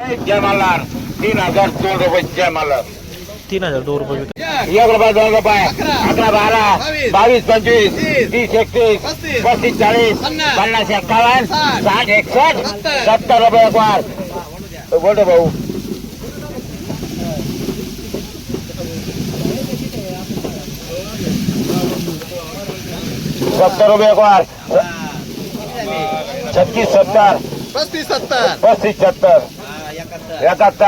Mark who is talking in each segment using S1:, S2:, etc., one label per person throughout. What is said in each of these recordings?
S1: जय मल्हार तीन हज़ार दोन रुपये जय मल्हार
S2: तीन हज़ार रुपये विकाय
S1: एक रुपये दोन रुपये अकरा बारा बावीस पंचवीस तीस एकतीस पस्तीस चाळीस पन्नास एक्कावन्न साठ एकसष्ट सत्तर। रुपये एक बोलतो भाऊ। सत्तर रुपये एक वार छत्तीस सत्तर।
S3: पस्तीस सत्तर।
S1: पस्तीस सत्तर। एकाहत्तर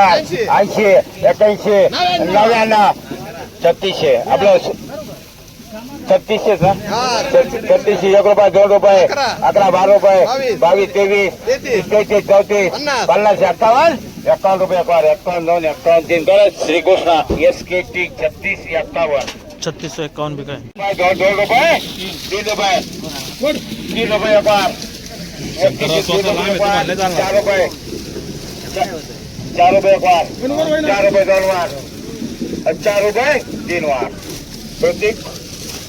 S1: ऐंशी एक्याऐंशी नव्याण्णव छत्तीसशे आपलं छत्तीसशे का छत्तीसशे एक रुपये दोन रुपये
S3: अकरा.
S1: अकरा बारा रुपये
S3: बावीस.
S1: तेवीस
S3: तेहतीस.
S1: चौतीस
S3: पन्नास.
S1: एक्कावन्न एक्कावन्न रुपये कर एक्कावन्न दोन तीन कर श्रीकृष्ण एस के टी छत्तीस एक्कावन्न
S2: छत्तीस सौ
S1: रुपये, दोन दोन तीन रुपये तीन वार. चार रुपये चार रुपये एक वार। चार रुपये दोन वार। आणि चार रुपये तीन वार। प्रत्येक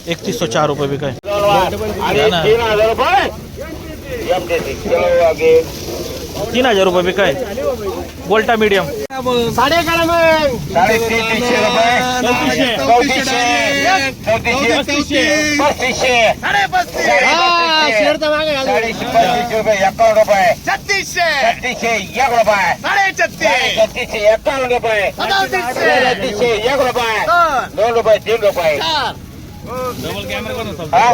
S2: एकतीस सौ चार रुपये बिकाय
S1: दोन वार। आणि तीन हज़ार रुपये। आगे।
S2: तीन हज़ार रुपये विकाय बोल्टा मीडियम
S1: साडे तीनशे रुपये चौतीसशे चौतीसशे पस्तीसशे साडेपस्तीसशे साडेशे पस्तीसशे रुपये एकावन्न रुपये
S3: छत्तीसशे
S1: छत्तीसशे एक रुपये
S3: साडे छत्तीस
S1: छत्तीसशे एकावन्न रुपये
S3: सदतीसशे
S1: सदतीसशे एक रुपये
S3: दोन
S1: दोन रुपये तीन रुपये
S3: चार
S1: हा?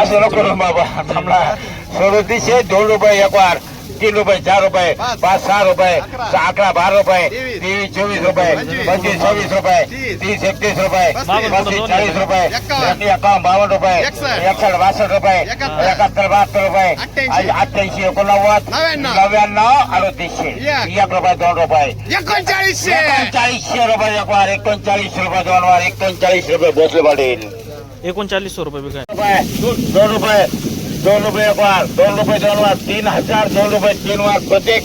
S1: असं नको करू बाबा थांबला सदतीसशे दोन रुपये एक वार तीन रुपये चार रुपये
S3: पाच.
S1: पाच सहा रुपये
S3: अकरा.
S1: सहा अकरा बारा रुपये
S3: तेवीस.
S1: तेवीस चोवीस रुपये
S3: पंचवीस.
S1: पंचवीस सव्वीस रुपये
S3: तीस.
S1: तीस एकतीस रुपये
S3: पस्तीस.
S1: पस्तीस चाळीस रुपये
S3: एकावन्न.
S1: एकतीस एकावन्न बावन्न रुपये
S3: एकसष्ट.
S1: एकसष्ट बासष्ट रुपये
S3: एकाहत्तर.
S1: एकाहत्तर बहात्तर रुपये
S3: अठ्ठ्याऐंशी.
S1: अठ्ठ्याऐंशी एकोणनव्वद
S3: नव्याण्णव.
S1: नव्याण्णव अडतीसशे
S3: एक.
S1: एक रुपये दोन रुपये
S3: एकोणचाळीसशे
S1: एकोणचाळीसशे रुपये एक वार एकोणचाळीस रुपये दोन वार एकोणचाळीस रुपये भोसले पाटील
S2: एकोणचाळीस सौ रुपये विकाय
S1: रुपये दोन रुपये दोन रुपये एक वार दोन रुपये दोन वार तीन हजार दोन रुपये तीन वार प्रत्येक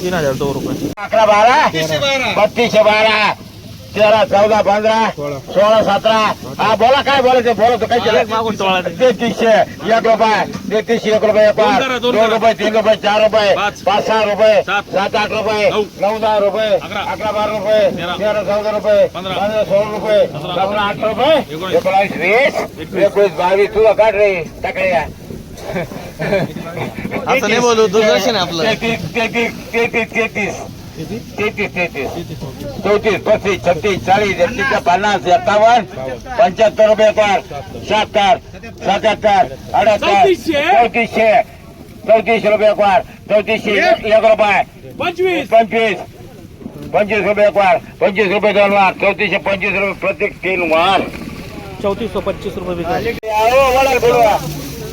S2: तीन हजार दोन रुपये.
S1: अकरा बारा बत्तीसशे बारा. तेरा चौदा पंधरा सोळा. सतरा. हा बोला काय बोलायचं बोलतो काय केलं?
S2: मागून सोळा दे.
S1: तेहतीसशे एक रुपये तेहतीसशे एक रुपये वार दोन रुपये तीन रुपये चार रुपये पाच. सहा रुपये सात. आठ रुपये नऊ. दहा रुपये अकरा. बारा रुपये तेरा. चौदा रुपये पंधरा. सोळा रुपये सतरा. आठ रुपये. एकोणावीस वीस. एकवीस. बावीस. तुला काढ रे. टाकले
S2: असं नाही बोलू, दूरदर्शन आपलं.
S1: तेहतीस तेहतीस तेहतीस तेहतीस. तेहतीस तेहतीस चौतीस पस्तीस छत्तीस चाळीस एकतीस पन्नास एकावन्न पंच्याहत्तर रुपये कर शहात्तर सत्याहत्तर अठ्याहत्तर चौतीसशे. चौतीसशे. रुपये कर चौतीसशे एक. रुपये. पंचवीस. पंचवीस. पंचवीस रुपये कर पंचवीस रुपये दोन वार. चौतीसशे पंचवीस रुपये प्रत्येक तीन वार.
S2: चौतीस सौ पच्चीस रुपये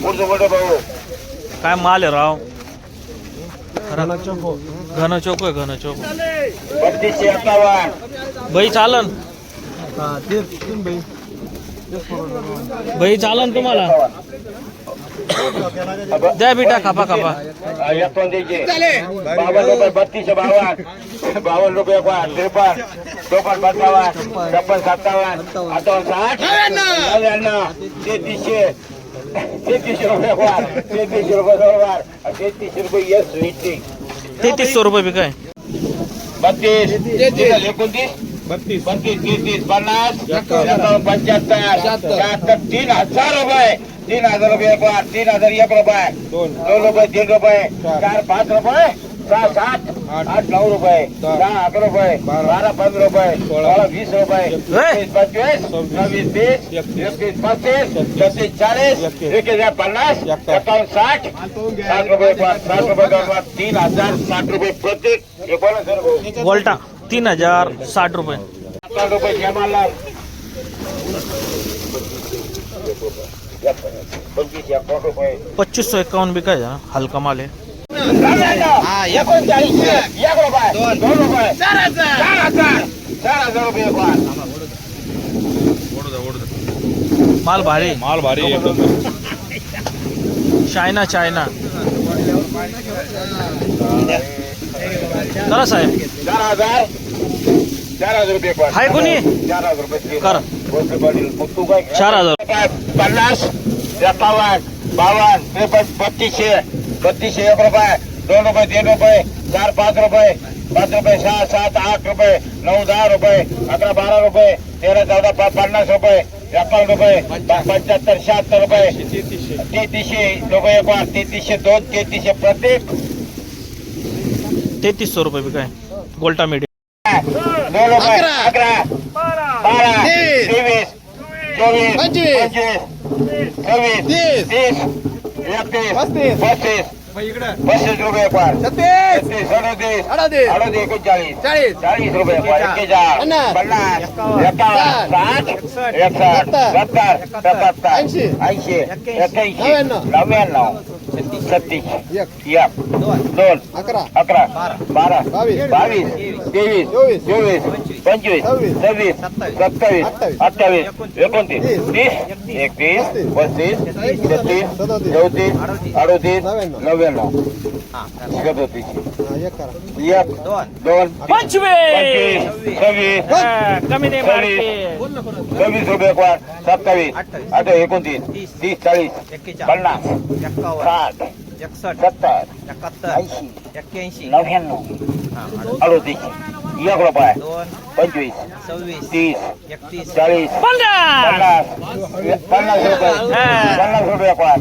S1: पुढचं बोलतो भाऊ.
S2: काय माल आहे राव? घन चौक आहे घन चौक
S1: बत्तीसशे एकावन्न
S2: बाई चालन बाई चालन तुम्हाला द्या बेटा खापा खापा
S1: एकोणतीसशे बावन्न रुपये बत्तीसशे बावन्न बावन्न रुपये एकोण त्रेपन्न चोपन्न पंचावन्न छप्पन सत्तावन्न अठ्ठावन्न साठ नव्याण्णव तेहतीसशे तेहतीसशे रुपये वार तेहतीसशे रुपये दोन वार तेहतीसशे रुपये यस मीटिंग
S2: तेहतीस सौ रुपये विकाय
S1: बत्तीस. तेहतीस. एकोणतीस. बत्तीस. बत्तीस तीस पन्नास. पंच्याहत्तर. शहात्तर तीन हजार रुपये. तीन हजार रुपये तीन हजार एक रुपये. दोन. रुपये तीन रुपये. चार पाच रुपये. सहा सात आठ नऊ रुपये दहा अकरा रुपये बारा पंधरा रुपये सोळा वीस रुपये पंचवीस सव्वीस तीस एकतीस पस्तीस छत्तीस चाळीस एक हज़ार पन्नास एकावन्न साठ साठ रुपये साठ रुपये तीन हज़ार साठ रुपये प्रत्येक एकोणीस
S2: वोल्टा तीन हज़ार साठ रुपये पच्चीस सौ एक्कावन्न बिका हा. हलका माल आहे
S1: एकोणचाळीसशे एक
S3: चार हज़ार
S1: चार हज़ार चार हज़ार रुपये
S2: माल भारी
S4: माल भारी
S2: चायना चायना करा
S1: चार हज़ार चार हज़ार रुपये
S2: हाय कोणी?
S1: चार हज़ार रुपये
S2: करा. चार हज़ार
S1: पन्नास एकावन्न बावन्न त्रेपन्न बत्तीसशे एक रुपये दोन रुपये तीन रुपये चार पाच रुपये पाच रुपये सहा सात आठ रुपये नऊ दहा रुपये अकरा बारा रुपये तेरा चौदा प- पन्नास रुपये एकावन्न रुपये प- पंच्याहत्तर शहात्तर रुपये तेहतीसशे रुपये एक दोन तेहतीसशे प्रत्येक
S2: तेहतीसशे रुपये बी काय गोल्टा मीडियम
S1: दोन रुपये
S3: अकरा.
S1: अकरा बारा
S3: तेवीस.
S1: चोवीस
S3: पंचवीस.
S1: पंचवीस
S3: तीस.
S1: એકત્રીસ
S3: પચીસ
S1: પચીસ રૂપિયા પાર. છત્રીસ. અડત્રીસ
S3: અડત્રીસ
S1: અડત્રીસ
S3: એકચાલીસ
S1: ચાલીસ ચાલીસ રૂપિયા
S3: પાર.
S1: એકચાલીસ પચાસ.
S3: સાઠ.
S1: એકસઠ સત્તર.
S3: સત્તર.
S1: નવ્યાણું सत्तीस
S3: एक.
S1: दोन.
S3: अकरा.
S1: अकरा. बारा.
S3: बावीस.
S1: तेवीस.
S3: चोवीस.
S1: पंचवीस.
S3: सव्वीस.
S1: सत्तावीस.
S3: अठ्ठावीस.
S1: एकोणतीस.
S3: तीस.
S1: एकतीस.
S3: पस्तीस.
S1: छत्तीस चौतीस. अडोतीस.
S3: नव्याण्णव.
S1: सदोतीस.
S3: एक
S1: दोन.
S2: पंचवीस.
S1: सव्वीस. सव्वीस. रुपये सत्तावीस. अठ्ठावीस. एकोणतीस. तीस चाळीस. पन्नास. सात सत्तर ऐंशी
S4: एक्क्याऐंशी.
S1: नव्याण्णव अडोतीस. एक रुपये पंचवीस
S4: सव्वीस
S1: तीस
S4: एकतीस
S1: चाळीस
S2: पन्नास!
S1: पन्नास पन्नास रुपये
S2: हा.
S1: पन्नास रुपये पाच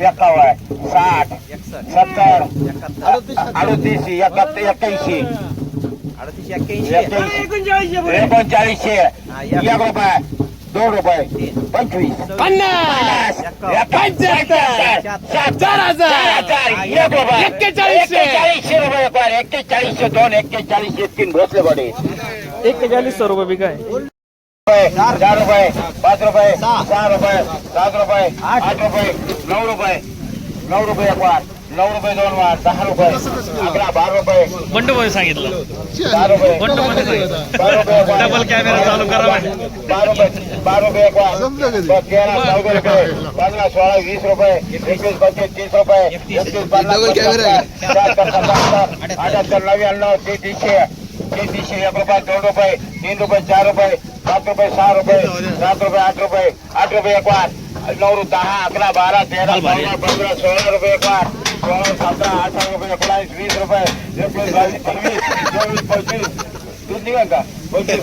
S1: एकावन्न साठ
S4: एकसष्ट
S1: सत्तर
S4: एकाहत्तर.
S1: अडतीस एकाहत्तर एक्क्याऐंशी.
S4: अडतीस एक्क्याऐंशी.
S1: एकोणचाळीसशे एक रुपये दोन रुपये पंचवीस
S3: पन्नास चार हज़ार
S1: एक रुपये
S3: एक्केचाळीसशे.
S1: रुपये पार एक्केचाळीसशे चार रुपये पाच रुपये सात रुपये आठ रुपये नऊ रुपये नऊ रुपये एक वार नऊ रुपये दोन वार दहा रुपये अकरा बारा रुपये
S2: बंड मध्ये सांगितलं
S1: दहा रुपये
S2: बंड मध्ये सांगितलं
S1: बारा रुपये एक वार.
S2: डबल कॅमेरा चालू करा म्हणे.
S1: बारा रुपये बारा रुपये एक वार बस तेरा चौदा रुपये पंधरा सोळा वीस रुपये एकवीस पंचवीस तीस रुपये एकतीस पन्नास पंच्याहत्तर, शहात्तर सत्याहत्तर अठ्याहत्तर नव्याण्णव तेहतीसशे तेहतीसशे एक रुपये दोन रुपये तीन रुपये चार रुपये पाच रुपये सहा रुपये सात रुपये आठ रुपये आठ रुपये एक वार नऊ दहा अकरा बारा तेरा चौदा पंधरा सोळा रुपये एक वार સોળ સત્તર અઢાર રૂપિયા ઓગણીસ વીસ રૂપિયા એકવીસ બાવીસ ત્રેવીસ ચોવીસ પચીસ તું નહીં કાકા પચીસ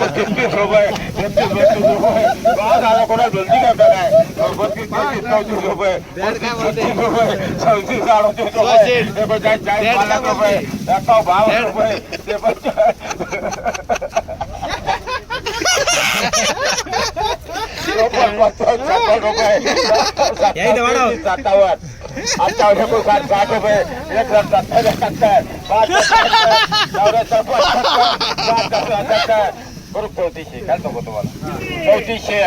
S1: પચીસ ત્રીસ રૂપિયા. એકત્રીસ બત્રીસ રૂપિયા બાદ આ લોકોને જલ્દી કાકા બત્રીસ ત્રીસ ચોત્રીસ રૂપિયા બત્રીસ રૂપિયા છવ્વીસ સાડત્રીસ રૂપિયા એ બધા ચાલીસ લાખ રૂપિયા એકાવ બાવન રૂપિયા તે બધા यही दबाड़ो सत्तावन अट्ठावन को चौतीसशे काय नको तुम्हाला? चौतीसशे.